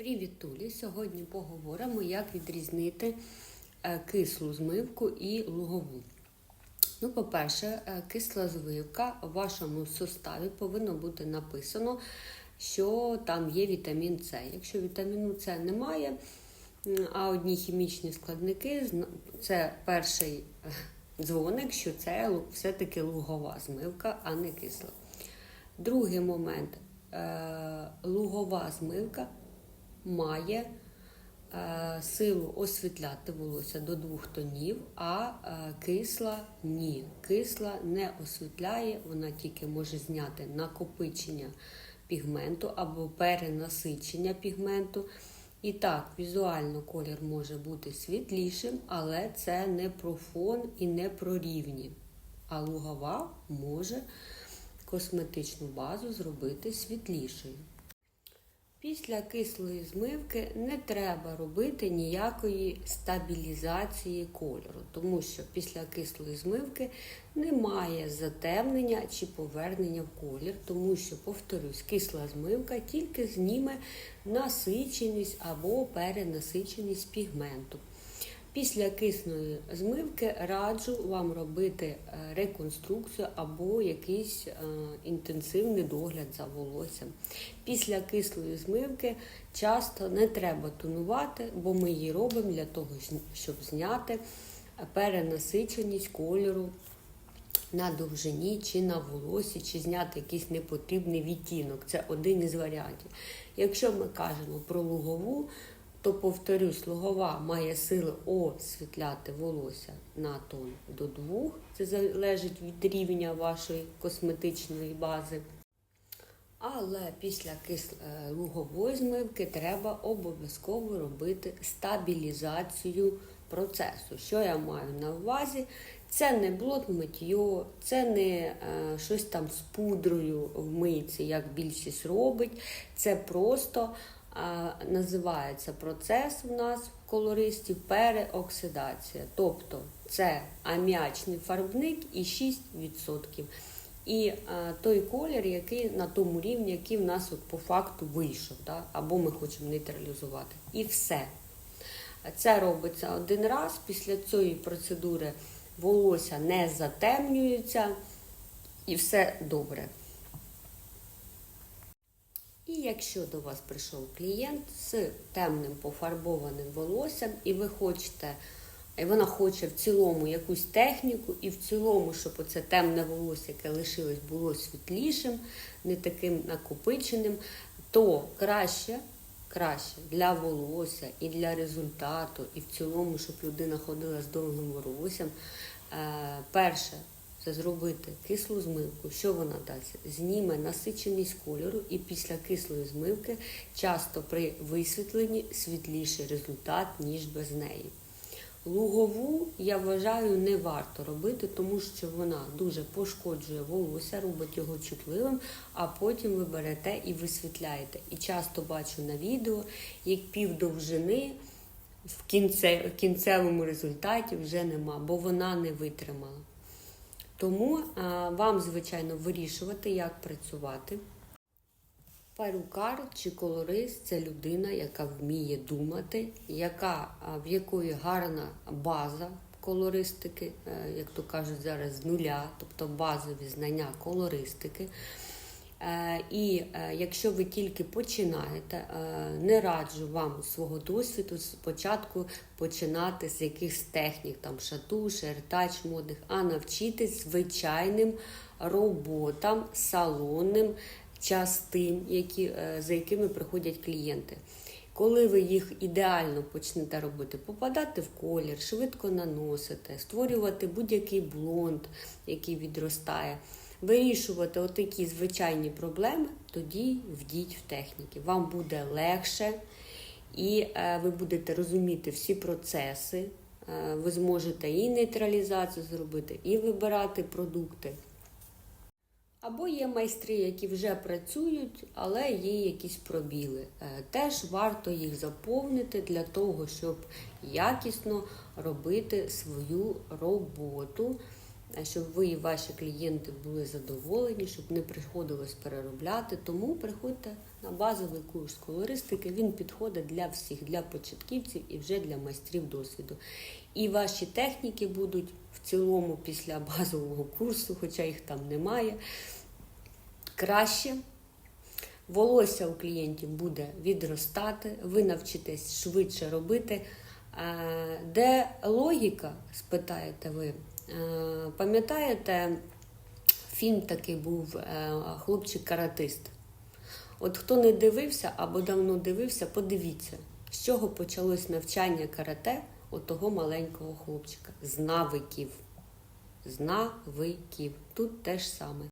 Привіт, Тулі! Сьогодні поговоримо, як відрізнити е, кислу змивку і лугову. Ну, по-перше, е, кисла змивка в вашому составі повинно бути написано, що там є вітамін С. Якщо вітаміну С немає, а одні хімічні складники, це перший е, дзвоник, що це все-таки лугова змивка, а не кисла. Другий момент. Лугова змивка має е, силу освітляти волосся до двох тонів, а е, кисла ні. Кисла не освітляє, вона тільки може зняти накопичення пігменту або перенасичення пігменту. І так, візуально колір може бути світлішим, але це не про фон і не про рівні. А лугова може косметичну базу зробити світлішою. Після кислої змивки не треба робити ніякої стабілізації кольору, тому що після кислої змивки немає затемнення чи повернення в колір, тому що, повторюсь, кисла змивка тільки зніме насиченість або перенасиченість пігменту. Після кисної змивки раджу вам робити е, реконструкцію або якийсь е, інтенсивний догляд за волоссям. Після кислої змивки часто не треба тонувати, бо ми її робимо для того, щоб зняти перенасиченість кольору на довжині чи на волосі, чи зняти якийсь непотрібний відтінок. Це один із варіантів. Якщо ми кажемо про лугову, то повторюсь, лугова має сили освітляти волосся на тон до двох. Це залежить від рівня вашої косметичної бази. Але після е, лугової змивки треба обов'язково робити стабілізацію процесу. Що я маю на увазі? Це не блот миттю, це не е, щось там з пудрою в мийці, як більшість робить. Це просто називається процес у нас колористів переоксидація. Тобто це аміачний фарбник і 6%. І е, той колір, який на тому рівні, який в нас от по факту вийшов, да? або ми хочемо нейтралізувати. І все. Це робиться один раз. Після цієї процедури волосся не затемнюється і все добре. І якщо до вас прийшов клієнт з темним пофарбованим волоссям, і ви хочете, і вона хоче в цілому якусь техніку, і в цілому, щоб оце темне волосся, яке лишилось, було світлішим, не таким накопиченим, то краще, краще для волосся і для результату, і в цілому, щоб людина ходила з довгим волоссям, е, перше. Це зробити кислу змивку. Що вона дасть? Зніме насиченість кольору, і після кислої змивки часто при висвітленні світліший результат, ніж без неї. Лугову, я вважаю, не варто робити, тому що вона дуже пошкоджує волосся, робить його чутливим, а потім ви берете і висвітляєте. І часто бачу на відео, як півдовжини в, кінце, в кінцевому результаті вже нема, бо вона не витримала. Тому а, вам, звичайно, вирішувати, як працювати. Перукар чи колорист це людина, яка вміє думати, яка, а, в якої гарна база колористики, е, як то кажуть зараз, з нуля, тобто базові знання колористики. Е, І е, якщо ви тільки починаєте, е, не раджу вам свого досвіду спочатку починати з якихось технік, там шатуш, ертач модних, а навчитись звичайним роботам, салонним, частим, які, за якими приходять клієнти. Коли ви їх ідеально почнете робити, попадати в колір, швидко наносити, створювати будь-який блонд, який відростає, вирішувати отакі звичайні проблеми, тоді вдіть в техніки. Вам буде легше і е, ви будете розуміти всі процеси. Е, ви зможете і нейтралізацію зробити, і вибирати продукти. Або є майстри, які вже працюють, але є якісь пробіли. Е, Теж варто їх заповнити для того, щоб якісно робити свою роботу. Е, щоб ви і ваші клієнти були задоволені, щоб не приходилось переробляти. Тому приходьте на базовий курс колористики. Він підходить для всіх, для початківців і вже для майстрів досвіду. І ваші техніки будуть в цілому після базового курсу, хоча їх там немає, краще. Волосся у клієнтів буде відростати, ви навчитесь швидше робити. Е, Де логіка, спитаєте ви? Е, Пам'ятаєте, фільм такий був е, Хлопчик-каратист? От хто не дивився або давно дивився, подивіться, з чого почалось навчання карате у того маленького хлопчика. З навиків. З навиків. Тут те ж саме.